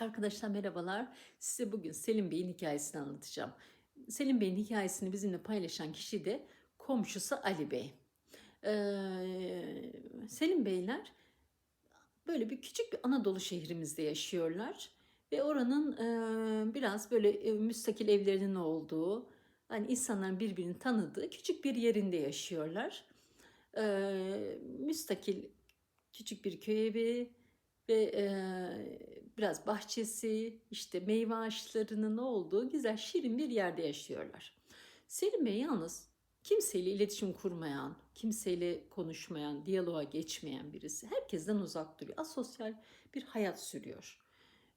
Arkadaşlar merhabalar. Size bugün Selim Bey'in hikayesini anlatacağım. Selim Bey'in hikayesini bizimle paylaşan kişi de komşusu Ali Bey. Ee, Selim Beyler böyle bir küçük bir Anadolu şehrimizde yaşıyorlar. Ve oranın e, biraz böyle e, müstakil evlerinin olduğu, hani insanların birbirini tanıdığı küçük bir yerinde yaşıyorlar. Ee, müstakil küçük bir köy evi ve e, biraz bahçesi, işte meyve ağaçlarının olduğu güzel şirin bir yerde yaşıyorlar. Selim Bey yalnız kimseyle iletişim kurmayan, kimseyle konuşmayan, diyaloğa geçmeyen birisi. Herkesten uzak duruyor. Asosyal bir hayat sürüyor.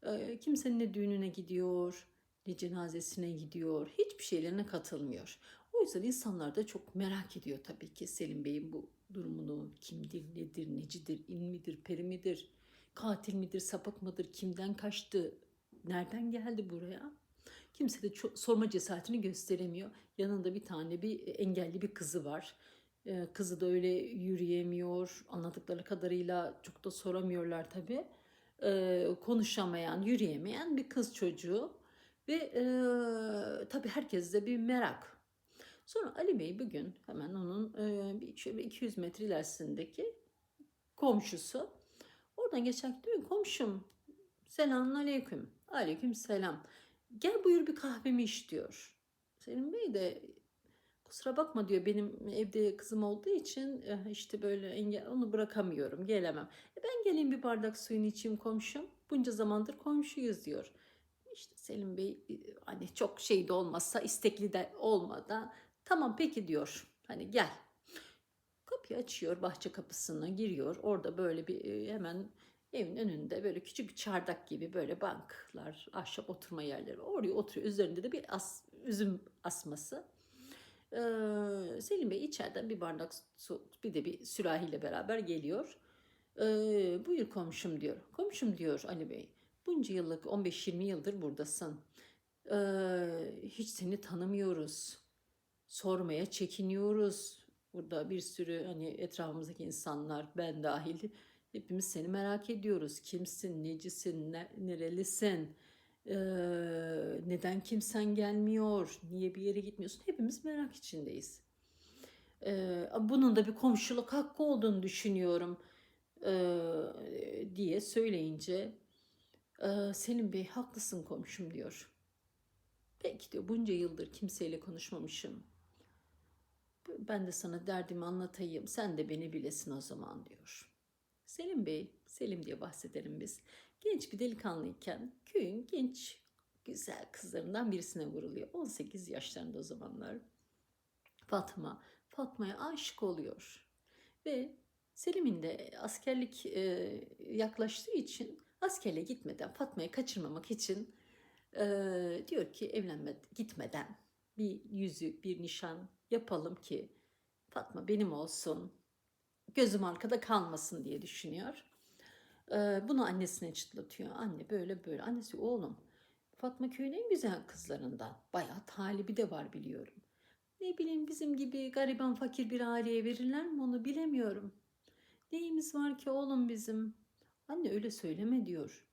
Ee, kimsenin ne düğününe gidiyor, ne cenazesine gidiyor, hiçbir şeylerine katılmıyor. O yüzden insanlar da çok merak ediyor tabii ki Selim Bey'in bu durumunu. Kimdir, nedir, necidir, in midir, peri midir, katil midir, sapık mıdır, kimden kaçtı, nereden geldi buraya? Kimse de çok, sorma cesaretini gösteremiyor. Yanında bir tane bir engelli bir kızı var. Ee, kızı da öyle yürüyemiyor. Anladıkları kadarıyla çok da soramıyorlar tabii. Ee, konuşamayan, yürüyemeyen bir kız çocuğu. Ve e, tabii herkeste bir merak. Sonra Ali Bey bugün hemen onun e, bir şöyle 200 metre ilerisindeki komşusu. Oradan geçerken diyor ki, komşum selamun aleyküm. Aleyküm selam. Gel buyur bir kahvemi iç diyor. Selim Bey de kusura bakma diyor benim evde kızım olduğu için eh, işte böyle engel onu bırakamıyorum gelemem. E ben geleyim bir bardak suyunu içeyim komşum. Bunca zamandır komşuyuz diyor. İşte Selim Bey e, hani çok şey de olmazsa istekli de olmadan tamam peki diyor. Hani gel. Kapıyı açıyor bahçe kapısına giriyor. Orada böyle bir e, hemen evin önünde böyle küçük bir çardak gibi böyle banklar, ahşap oturma yerleri var. Oraya oturuyor. Üzerinde de bir as, üzüm asması. Ee, Selim Bey içeriden bir bardak su bir de bir sürahiyle beraber geliyor. Ee, buyur komşum diyor. Komşum diyor Ali Bey. Bunca yıllık 15-20 yıldır buradasın. Ee, hiç seni tanımıyoruz. Sormaya çekiniyoruz. Burada bir sürü hani etrafımızdaki insanlar ben dahil hepimiz seni merak ediyoruz. Kimsin, necisin, ne, nerelisin? Ee, neden kimsen gelmiyor? Niye bir yere gitmiyorsun? Hepimiz merak içindeyiz. Ee, bunun da bir komşuluk hakkı olduğunu düşünüyorum ee, diye söyleyince ee, Selim Bey haklısın komşum diyor. Peki diyor bunca yıldır kimseyle konuşmamışım. Ben de sana derdimi anlatayım. Sen de beni bilesin o zaman diyor. Selim Bey, Selim diye bahsedelim biz. Genç bir delikanlıyken köyün genç güzel kızlarından birisine vuruluyor. 18 yaşlarında o zamanlar. Fatma, Fatma'ya aşık oluyor. Ve Selim'in de askerlik e, yaklaştığı için askerle gitmeden Fatma'yı kaçırmamak için e, diyor ki evlenme gitmeden bir yüzük, bir nişan yapalım ki Fatma benim olsun, gözüm arkada kalmasın diye düşünüyor. Ee, bunu annesine çıtlatıyor. Anne böyle böyle. Annesi oğlum Fatma köyün en güzel kızlarından. Bayağı talibi de var biliyorum. Ne bileyim bizim gibi gariban fakir bir aileye verirler mi onu bilemiyorum. Neyimiz var ki oğlum bizim? Anne öyle söyleme diyor.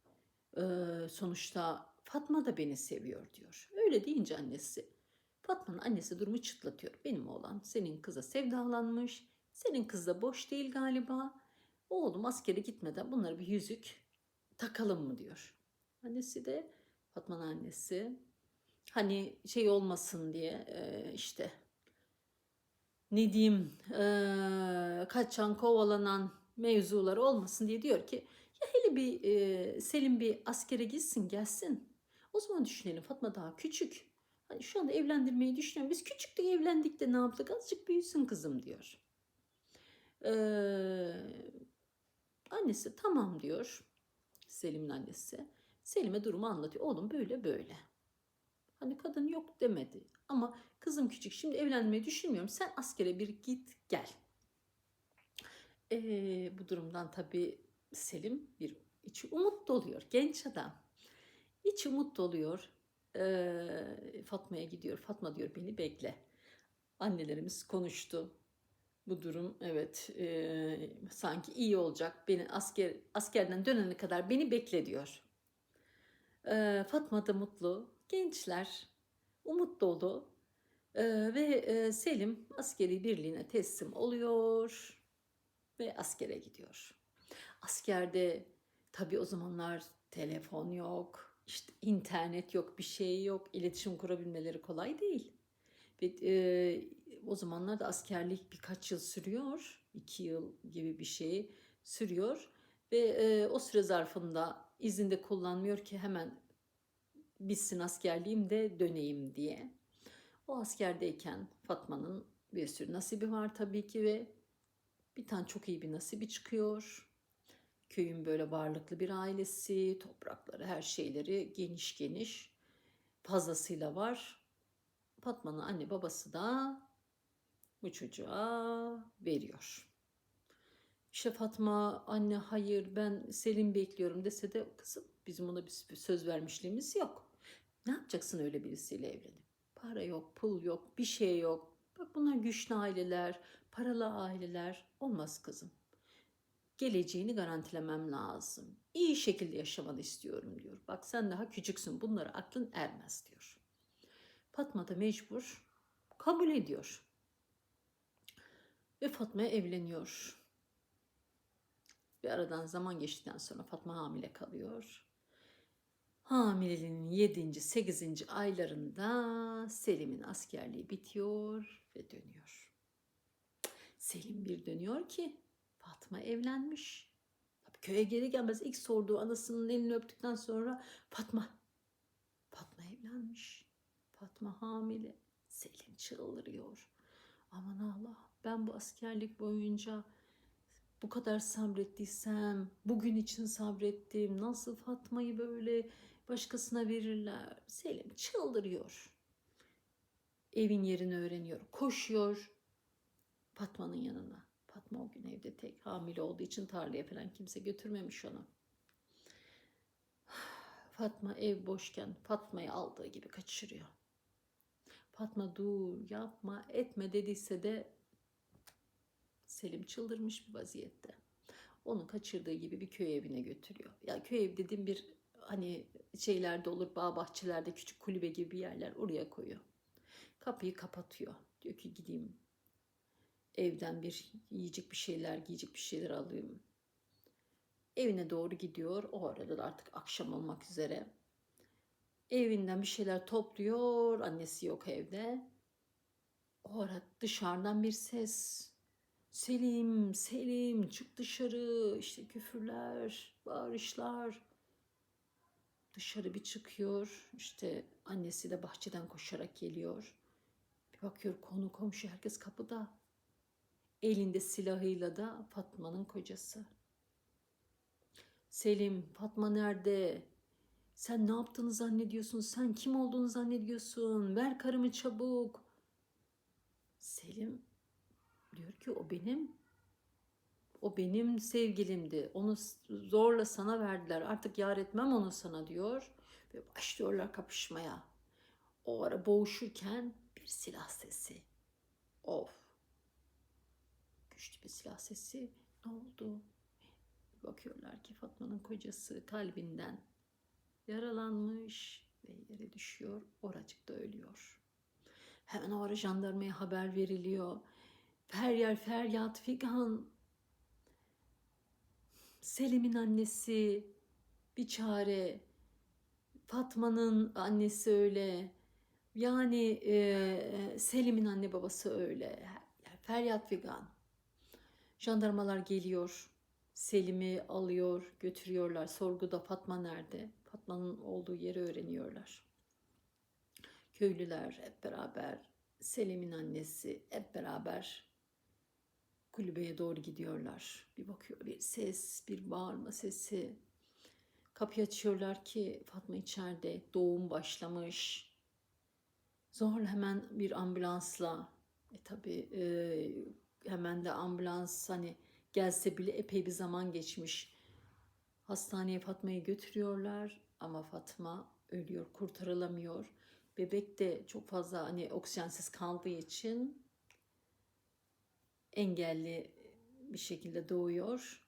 Ee, sonuçta Fatma da beni seviyor diyor. Öyle deyince annesi Fatma'nın annesi durumu çıtlatıyor. Benim oğlan senin kıza sevdalanmış. Senin kız da boş değil galiba. Oğlum askere gitmeden bunları bir yüzük takalım mı diyor. Annesi de Fatma'nın annesi hani şey olmasın diye işte ne diyeyim kaçan kovalanan mevzular olmasın diye diyor ki ya hele bir Selim bir askere gitsin gelsin. O zaman düşünelim Fatma daha küçük. Hani şu anda evlendirmeyi düşünüyorum. Biz küçüktük evlendik de ne yaptık? Azıcık büyüsün kızım diyor. Ee, annesi tamam diyor. Selim'in annesi. Selim'e durumu anlatıyor. Oğlum böyle böyle. Hani kadın yok demedi. Ama kızım küçük şimdi evlenmeyi düşünmüyorum. Sen askere bir git gel. Ee, bu durumdan tabii Selim bir içi umut doluyor. Genç adam. İçi umut doluyor. Ee, Fatma'ya gidiyor. Fatma diyor beni bekle. Annelerimiz konuştu. Bu durum evet e, sanki iyi olacak. Beni asker askerden dönene kadar beni bekle diyor. Ee, Fatma da mutlu. Gençler umut dolu. Ee, ve e, Selim askeri birliğine teslim oluyor ve askere gidiyor. Askerde tabii o zamanlar telefon yok, işte internet yok, bir şey yok, iletişim kurabilmeleri kolay değil. Ve e, o zamanlar da askerlik birkaç yıl sürüyor, iki yıl gibi bir şey sürüyor ve e, o süre zarfında izinde kullanmıyor ki hemen bitsin askerliğim de döneyim diye. O askerdeyken Fatma'nın bir sürü nasibi var tabii ki ve bir tane çok iyi bir nasibi çıkıyor. Köyün böyle varlıklı bir ailesi, toprakları, her şeyleri geniş geniş fazlasıyla var. Fatma'nın anne babası da bu çocuğa veriyor. İşte Fatma anne hayır ben Selim bekliyorum dese de kızım bizim ona bir söz vermişliğimiz yok. Ne yapacaksın öyle birisiyle evlenip? Para yok, pul yok, bir şey yok. Bak bunlar güçlü aileler, paralı aileler. Olmaz kızım. Geleceğini garantilemem lazım. İyi şekilde yaşamanı istiyorum diyor. Bak sen daha küçüksün bunlara aklın ermez diyor. Fatma da mecbur kabul ediyor. Ve Fatma evleniyor. Bir aradan zaman geçtikten sonra Fatma hamile kalıyor. Hamileliğinin 7. 8. aylarında Selim'in askerliği bitiyor ve dönüyor. Selim bir dönüyor ki Fatma evlenmiş. Tabii köye geri gelmez ilk sorduğu anasının elini öptükten sonra Fatma. Fatma evlenmiş. Fatma hamile. Selim çıldırıyor. Aman Allah ben bu askerlik boyunca bu kadar sabrettiysem, bugün için sabrettim. Nasıl Fatma'yı böyle başkasına verirler? Selim çıldırıyor. Evin yerini öğreniyor. Koşuyor Fatma'nın yanına. Fatma o gün evde tek hamile olduğu için tarlaya falan kimse götürmemiş onu. Fatma ev boşken Fatma'yı aldığı gibi kaçırıyor. Fatma dur yapma etme dediyse de Selim çıldırmış bir vaziyette. Onu kaçırdığı gibi bir köy evine götürüyor. Ya köy ev dediğim bir hani şeylerde olur bağ bahçelerde küçük kulübe gibi yerler oraya koyuyor. Kapıyı kapatıyor. Diyor ki gideyim evden bir yiyecek bir şeyler giyecek bir şeyler alayım. Evine doğru gidiyor. O arada da artık akşam olmak üzere. Evinden bir şeyler topluyor. Annesi yok evde. O arada dışarıdan bir ses. Selim, Selim çık dışarı. İşte küfürler, bağırışlar. Dışarı bir çıkıyor. İşte annesi de bahçeden koşarak geliyor. Bir bakıyor konu komşu herkes kapıda. Elinde silahıyla da Fatma'nın kocası. Selim, Fatma nerede? Sen ne yaptığını zannediyorsun? Sen kim olduğunu zannediyorsun? Ver karımı çabuk. Selim diyor ki o benim o benim sevgilimdi. Onu zorla sana verdiler. Artık yar etmem onu sana diyor. Ve başlıyorlar kapışmaya. O ara boğuşurken bir silah sesi. Of. Güçlü bir silah sesi. Ne oldu? Bakıyorlar ki Fatma'nın kocası kalbinden yaralanmış ve yere düşüyor. Oracıkta ölüyor. Hemen o ara jandarmaya haber veriliyor. Feryal feryat figan. Selim'in annesi bir çare. Fatma'nın annesi öyle. Yani e, Selim'in anne babası öyle. Feryat figan. Jandarmalar geliyor. Selim'i alıyor, götürüyorlar. Sorguda Fatma nerede? Fatma'nın olduğu yeri öğreniyorlar. Köylüler hep beraber, Selim'in annesi hep beraber kulübeye doğru gidiyorlar. Bir bakıyor bir ses, bir bağırma sesi. Kapıyı açıyorlar ki Fatma içeride doğum başlamış. Zorla hemen bir ambulansla e tabi e, hemen de ambulans hani gelse bile epey bir zaman geçmiş. Hastaneye Fatma'yı götürüyorlar ama Fatma ölüyor, kurtarılamıyor. Bebek de çok fazla hani oksijensiz kaldığı için engelli bir şekilde doğuyor.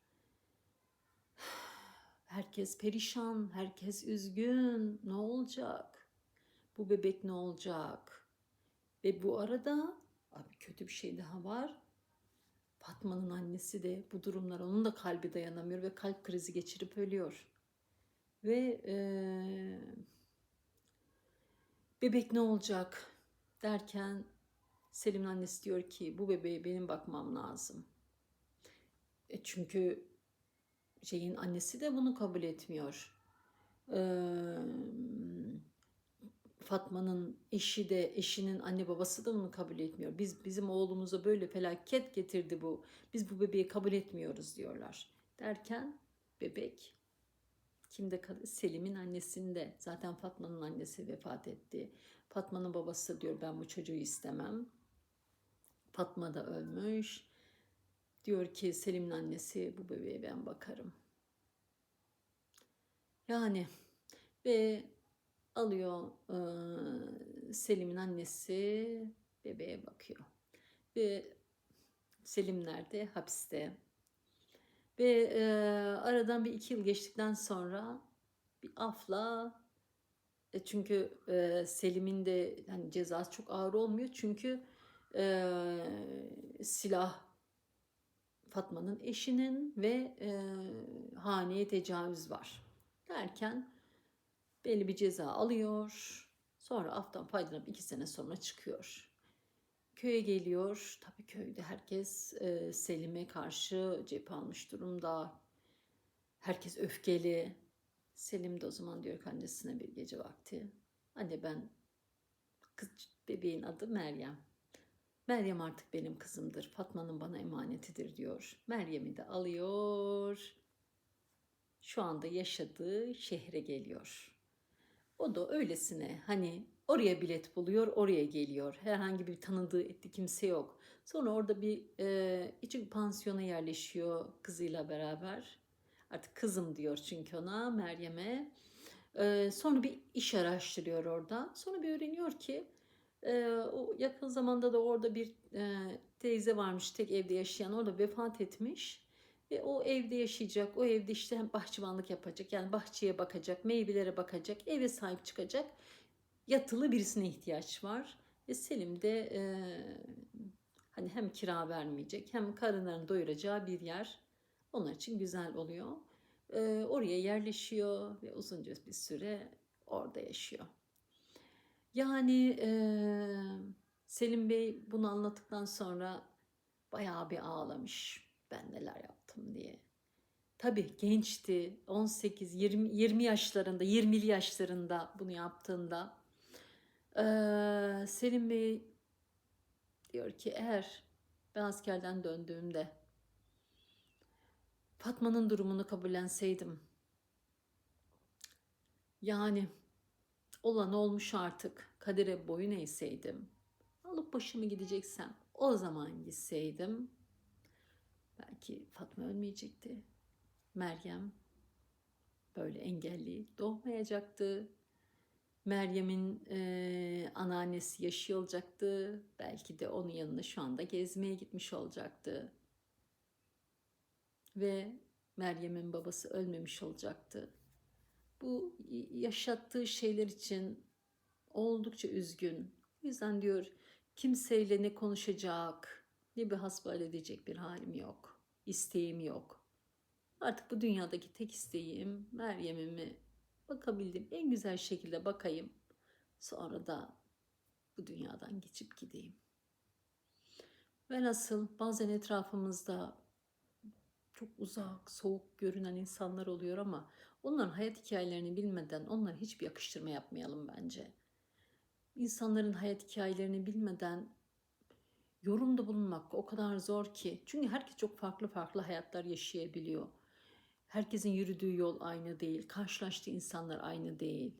Herkes perişan, herkes üzgün. Ne olacak? Bu bebek ne olacak? Ve bu arada abi kötü bir şey daha var. Fatma'nın annesi de bu durumlara onun da kalbi dayanamıyor ve kalp krizi geçirip ölüyor. Ve eee, bebek ne olacak derken Selim'in annesi diyor ki bu bebeğe benim bakmam lazım. E çünkü şeyin annesi de bunu kabul etmiyor. Eee, Fatma'nın eşi de eşinin anne babası da bunu kabul etmiyor. Biz bizim oğlumuza böyle felaket getirdi bu. Biz bu bebeği kabul etmiyoruz diyorlar. Derken bebek kimde kalır? Selim'in annesinde. Zaten Fatma'nın annesi vefat etti. Fatma'nın babası diyor ben bu çocuğu istemem. Fatma da ölmüş. Diyor ki Selim'in annesi bu bebeğe ben bakarım. Yani ve alıyor eee, Selim'in annesi bebeğe bakıyor. Ve Selim nerede? Hapiste. Ve eee, aradan bir iki yıl geçtikten sonra bir afla e, çünkü eee, Selim'in de hani cezası çok ağır olmuyor çünkü eee, silah Fatma'nın eşinin ve eee haneye tecavüz var derken belli bir ceza alıyor. Sonra aftan faydalanıp iki sene sonra çıkıyor. Köye geliyor. Tabii köyde herkes e, Selim'e karşı cephe almış durumda. Herkes öfkeli. Selim de o zaman diyor ki annesine bir gece vakti. Anne ben kız bebeğin adı Meryem. Meryem artık benim kızımdır. Fatma'nın bana emanetidir diyor. Meryem'i de alıyor. Şu anda yaşadığı şehre geliyor. O da öylesine hani oraya bilet buluyor, oraya geliyor. Herhangi bir tanıdığı etti kimse yok. Sonra orada bir e, küçük pansiyona yerleşiyor kızıyla beraber. Artık kızım diyor çünkü ona Meryem'e. E, sonra bir iş araştırıyor orada. Sonra bir öğreniyor ki e, o yakın zamanda da orada bir e, teyze varmış tek evde yaşayan orada vefat etmiş. Ve o evde yaşayacak, o evde işte hem bahçıvanlık yapacak, yani bahçeye bakacak, meyvelere bakacak, eve sahip çıkacak yatılı birisine ihtiyaç var. Ve Selim de e, hani hem kira vermeyecek hem karınlarını doyuracağı bir yer onlar için güzel oluyor. E, oraya yerleşiyor ve uzunca bir süre orada yaşıyor. Yani e, Selim Bey bunu anlattıktan sonra bayağı bir ağlamış. Ben neler. Tabii gençti. 18, 20, 20 yaşlarında, 20'li yaşlarında bunu yaptığında. Ee, Selim Bey diyor ki eğer ben askerden döndüğümde Fatma'nın durumunu kabullenseydim. Yani olan olmuş artık. Kadere boyun eğseydim. Alıp başımı gideceksem o zaman gitseydim. Belki Fatma ölmeyecekti. Meryem böyle engelli doğmayacaktı. Meryem'in e, anneannesi yaşıyor olacaktı. Belki de onun yanına şu anda gezmeye gitmiş olacaktı. Ve Meryem'in babası ölmemiş olacaktı. Bu yaşattığı şeyler için oldukça üzgün. O yüzden diyor kimseyle ne konuşacak, ne bir hasbihal edecek bir halim yok. İsteğim yok. Artık bu dünyadaki tek isteğim Meryem'imi bakabildim en güzel şekilde bakayım. Sonra da bu dünyadan geçip gideyim. Ve nasıl bazen etrafımızda çok uzak, soğuk görünen insanlar oluyor ama onların hayat hikayelerini bilmeden onlara hiçbir yakıştırma yapmayalım bence. İnsanların hayat hikayelerini bilmeden yorumda bulunmak o kadar zor ki. Çünkü herkes çok farklı farklı hayatlar yaşayabiliyor. Herkesin yürüdüğü yol aynı değil. Karşılaştığı insanlar aynı değil.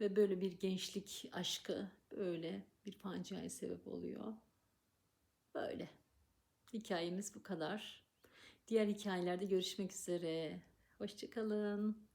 Ve böyle bir gençlik aşkı böyle bir faciaya sebep oluyor. Böyle. Hikayemiz bu kadar. Diğer hikayelerde görüşmek üzere. Hoşçakalın.